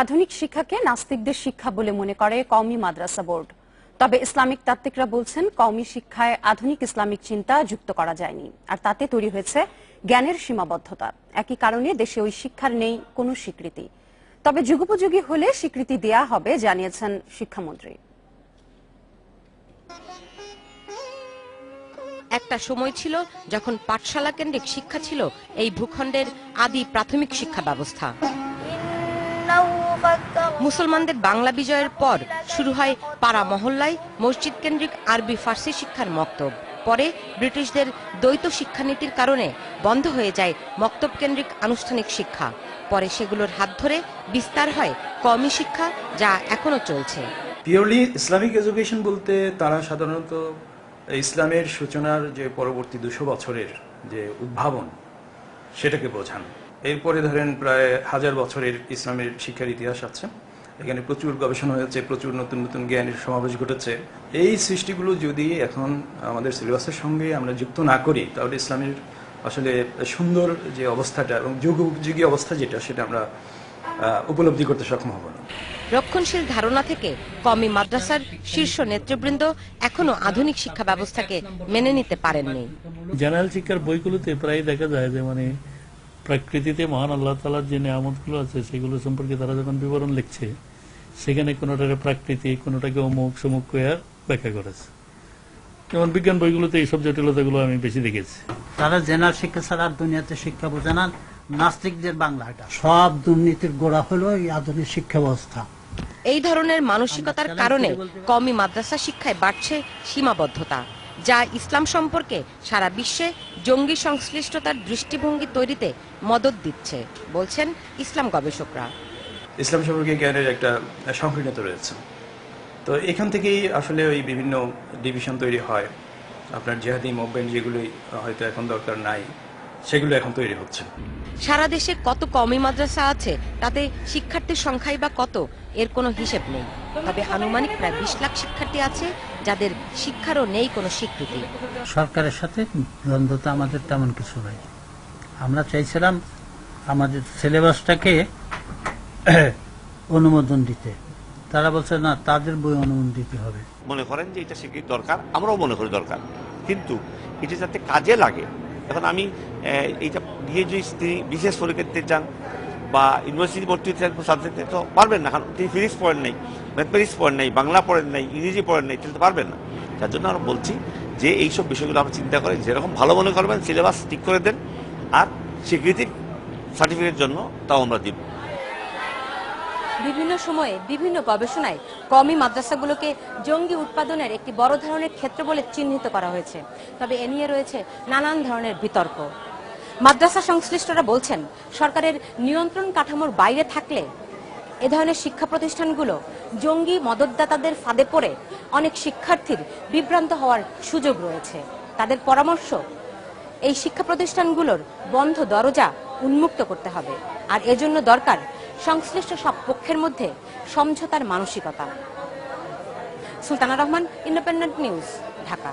আধুনিক শিক্ষাকে নাস্তিকদের শিক্ষা বলে মনে করে কওমি মাদ্রাসা বোর্ড। তবে ইসলামিক তাত্ত্বিকরা বলছেন কওমি শিক্ষায় আধুনিক ইসলামিক চিন্তা যুক্ত করা যায়নি আর তাতে তৈরি হয়েছে জ্ঞানের সীমাবদ্ধতা। একই কারণে দেশে ওই শিক্ষার নেই কোনো স্বীকৃতি। তবে যুগোপযোগী হলে স্বীকৃতি দেয়া হবে জানিয়েছেন শিক্ষামন্ত্রী। একটা সময় ছিল যখন পাঠশালা কেন্দ্রিক শিক্ষা ছিল এই ভূখণ্ডের আদি প্রাথমিক শিক্ষা ব্যবস্থা। মুসলমানদের বাংলা বিজয়ের পর শুরু হয় পাড়া মহল্লায় মসজিদ কেন্দ্রিক আরবি ফার্সি শিক্ষার মক্তব। পরে ব্রিটিশদের দ্বৈত শিক্ষানীতির কারণে বন্ধ হয়ে যায় মক্তব কেন্দ্রিক আনুষ্ঠানিক শিক্ষা। পরে সেগুলোর হাত ধরে বিস্তার হয় কওমি শিক্ষা যা এখনও চলছে। পিওরলি ইসলামিক এডুকেশন বলতে তারা সাধারণত ইসলামের সূচনার যে পরবর্তী দুশো বছরের যে উদ্ভাবন, সেটাকে বোঝান। এরপরে ধরেন প্রায় হাজার বছরের ইসলামের শিক্ষার ইতিহাস আছে। এখানে প্রচুর গবেষণা হয়েছে প্রচুর নতুন নতুন জ্ঞানের সমাবেশ ঘটেছে। এই সৃষ্টিগুলো যদি এখন আমাদের সিলেবাসের সঙ্গে আমরা যুক্ত না করি তাহলে ইসলামের আসলে সুন্দর যে অবস্থাটা এবং যুগ উপযোগী অবস্থা যেটা সেটা আমরা উপলব্ধি করতে সক্ষম হব না। রক্ষণশীল ধারণা থেকে কমি মাদ্রাসার শীর্ষ নেতৃবৃন্দ এখনও আধুনিক শিক্ষা ব্যবস্থাকে মেনে নিতে পারেননি। জেনারেল শিক্ষার বইগুলোতে প্রায় দেখা যায় যে মানে প্রকৃতিতে মহান আল্লাহ তালার যে নিয়ামতগুলো আছে সেগুলো সম্পর্কে তারা যখন বিবরণ লিখছে সেখানে কোনোটাকে প্রাকৃতিক কোনোটাকে অমুক সমুক করে ব্যাখ্যা করেছে। যেমন বিজ্ঞান বইগুলোতে এইসব জটিলতাগুলো আমি বেশি দেখেছি। তারা জেনার শিক্ষা ছাড়া আর দুনিয়াতে শিক্ষা বোঝে না। নাস্তিকদের বাংলা এটা। সব দুর্নীতির গোড়া হলো এই আধুনিক শিক্ষা ব্যবস্থা। এই ধরনের মানসিকতার কারণে কমি মাদ্রাসা শিক্ষায় বাড়ছে সীমাবদ্ধতা। যা ইসলাম সম্পর্কে সারা বিশ্বে জঙ্গি সংশ্লিষ্টতার দৃষ্টিভঙ্গি তৈরিতে মদত দিচ্ছে, বলছেন ইসলাম গবেষকরা। ইসলাম সম্পর্কে জ্ঞানের একটা সংকীর্ণতা রয়েছে। তো এখান থেকেই আসলে ওই বিভিন্ন ডিভিশন তৈরি হয়। আপনার জেহাদি মুভমেন্ট যেগুলি হয়তো এখন দরকার নাই। সেগুলো এখন তৈরি হচ্ছে। সারা দেশে কত কমি মাদ্রাসা আছে তাতে শিক্ষার্থীর সংখ্যাই বা কত এর কোনো হিসেব নেই। তবে আনুমানিক প্রায় বিশ লাখ শিক্ষার্থী আছে যাদের শিক্ষারও নেই কোনো স্বীকৃতি। সরকারের সাথে দ্বন্দ্বতা আমাদের তেমন কিছু নাই। আমরা চাইছিলাম আমাদের সিলেবাসটাকে অনুমোদন দিতে। তারা বলছে না তাদের বই অনুমোদন দিতে হবে। মনে করেন যে এটা স্বীকৃতি দরকার আমরাও মনে করি দরকার। কিন্তু এটা যাতে কাজে লাগে এখন আমি এইটা দিয়ে যদি তিনি বিশেষ পরীক্ষা যান বা ইউনিভার্সিটি ভর্তি সাবজেক্টে তো পারবেন না। কারণ তিনি ফিজিক্স পড়েন নাই ম্যাথমেটিক্স পড়েন নাই, বাংলা পড়েন নাই, ইংরেজি পড়েন নাই তাহলে তো পারবেন না। তার জন্য আমরা বলছি যে এইসব বিষয়গুলো আমরা চিন্তা করেন যেরকম ভালো মনে করবেন সিলেবাস ঠিক করে দেন, আর স্বীকৃতি সার্টিফিকেটের জন্য তাও আমরা দিব। বিভিন্ন সময়ে বিভিন্ন গবেষণায় কমি মাদ্রাসাগুলোকে জঙ্গি উৎপাদনের একটি বড় ধরনের ক্ষেত্র বলে চিহ্নিত করা হয়েছে। তবে এ নিয়ে রয়েছে নানান ধরনের বিতর্ক। মাদ্রাসা সংশ্লিষ্টরা বলছেন, সরকারের নিয়ন্ত্রণ কাঠামোর বাইরে থাকলে এ ধরনের শিক্ষা প্রতিষ্ঠানগুলো জঙ্গি মদতদাতাদের ফাঁদে পড়ে অনেক শিক্ষার্থীর বিভ্রান্ত হওয়ার সুযোগ রয়েছে। তাদের পরামর্শ, এই শিক্ষা প্রতিষ্ঠানগুলোর বন্ধ দরজা উন্মুক্ত করতে হবে। আর এজন্য দরকার সংশ্লিষ্ট সব পক্ষের মধ্যে সমঝোতার মানসিকতা। Sultana Rahman independent news Dhaka.